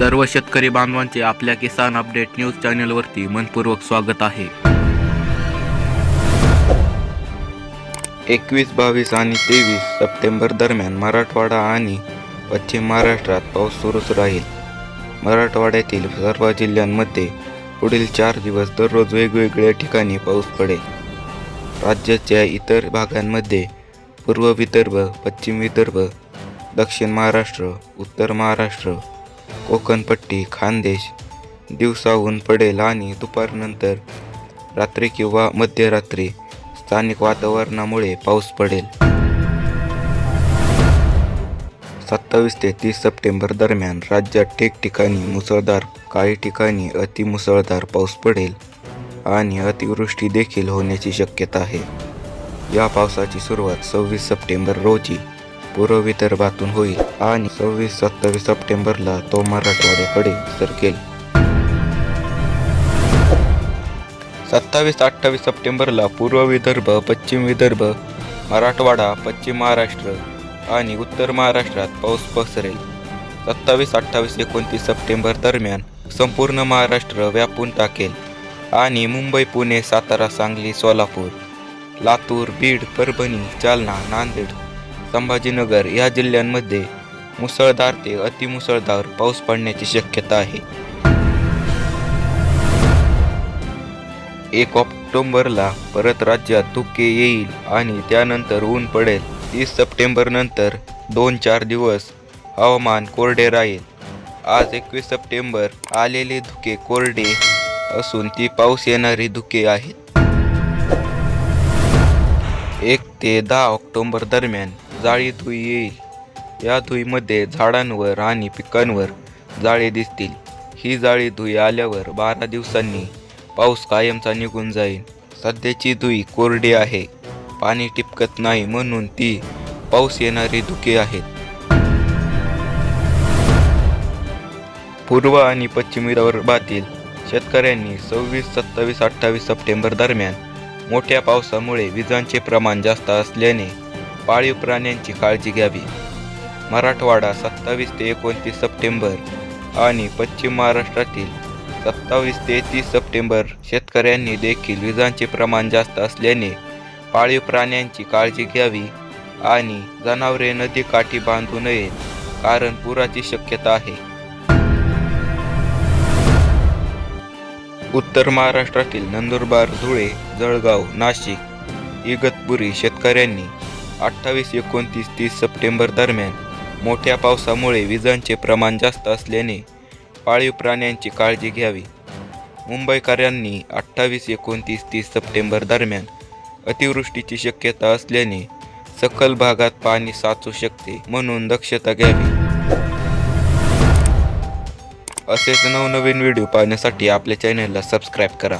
सर्व शेतकरी बांधवांचे आपल्या किसान अपडेट न्यूज चॅनलवरती मनपूर्वक स्वागत आहे. एकवीस बावीस आणि तेवीस सप्टेंबर दरम्यान मराठवाडा आणि पश्चिम महाराष्ट्रात पाऊस सुरूच राहील. मराठवाड्यातील सर्व जिल्ह्यांमध्ये पुढील चार दिवस दररोज वेगवेगळ्या ठिकाणी पाऊस पडेल. राज्याच्या इतर भागांमध्ये पूर्व विदर्भ पश्चिम विदर्भ दक्षिण महाराष्ट्र उत्तर महाराष्ट्र कोकणपट्टी खानदेश दिवसा ऊन पडेल आणि दुपारनंतर रात्री किंवा मध्यरात्री स्थानिक वातावरणामुळे पाऊस पडेल. सत्तावीस ते तीस सप्टेंबर दरम्यान राज्यात ठिकठिकाणी मुसळधार काही ठिकाणी अतिमुसळधार पाऊस पडेल आणि अतिवृष्टी देखील होण्याची शक्यता आहे. या पावसाची सुरुवात सव्वीस सप्टेंबर रोजी पूर्व विदर्भातून होईल आणि सव्वीस सत्तावीस सप्टेंबरला तो मराठवाड्याकडे सरकेल. सत्तावीस अठ्ठावीस सप्टेंबरला पूर्व विदर्भ पश्चिम विदर्भ मराठवाडा पश्चिम महाराष्ट्र आणि उत्तर महाराष्ट्रात पाऊस पसरेल. सत्तावीस अठ्ठावीस एकोणतीस सप्टेंबर दरम्यान संपूर्ण महाराष्ट्र व्यापून टाकेल आणि मुंबई पुणे सातारा सांगली सोलापूर लातूर बीड परभणी जालना नांदेड संभाजीनगर या जिल्ह्यांमध्ये मुसळधार ते अतिमुसळधार पाऊस पडण्याची शक्यता आहे. एक ऑक्टोंबरला परत राज्यात धुके येईल आणि त्यानंतर ऊन पडेल. तीस सप्टेंबर नंतर दोन चार दिवस हवामान कोरडे राहील. आज एकवीस सप्टेंबर आलेले धुके कोरडे असून ती पाऊस येणारी धुके आहेत. एक ते दहा ऑक्टोबर दरम्यान जाळी धुई येईल. या धुईमध्ये झाडांवर आणि पिकांवर जाळे दिसतील. ही जाळी धुई आल्यावर बारा दिवसांनी पाऊस कायमचा निघून जाईल. सध्याची धुई कोरडी आहे. पाणी टिपकत नाही म्हणून ती पाऊस येणारी धुके आहेत. पूर्व आणि पश्चिम विदर्भातील शेतकऱ्यांनी सव्वीस सत्तावीस अठ्ठावीस सप्टेंबर दरम्यान मोठ्या पावसामुळे विजांचे प्रमाण जास्त असल्याने पाळीव प्राण्यांची काळजी घ्यावी. मराठवाडा सत्तावीस ते एकोणतीस सप्टेंबर आणि पश्चिम महाराष्ट्रातील सत्तावीस ते तीस सप्टेंबर शेतकऱ्यांनी देखील विजांचे प्रमाण जास्त असल्याने पाळीव प्राण्यांची काळजी घ्यावी आणि जनावरे नदी काठी बांधू नयेत कारण पुराची शक्यता आहे. उत्तर महाराष्ट्रातील नंदुरबार धुळे जळगाव नाशिक इगतपुरी शेतकऱ्यांनी अठ्ठावीस एकोणतीस तीस सप्टेंबर दरम्यान मोठ्या पावसामुळे विजांचे प्रमाण जास्त असल्याने पाळीव प्राण्यांची काळजी घ्यावी. मुंबईकरांनी अठ्ठावीस एकोणतीस तीस सप्टेंबर दरम्यान अतिवृष्टीची शक्यता असल्याने सखल भागात पाणी साचू शकते म्हणून दक्षता घ्यावी. असेच नवनवीन व्हिडिओ पाहण्यासाठी आपल्या चॅनलला सबस्क्राईब करा.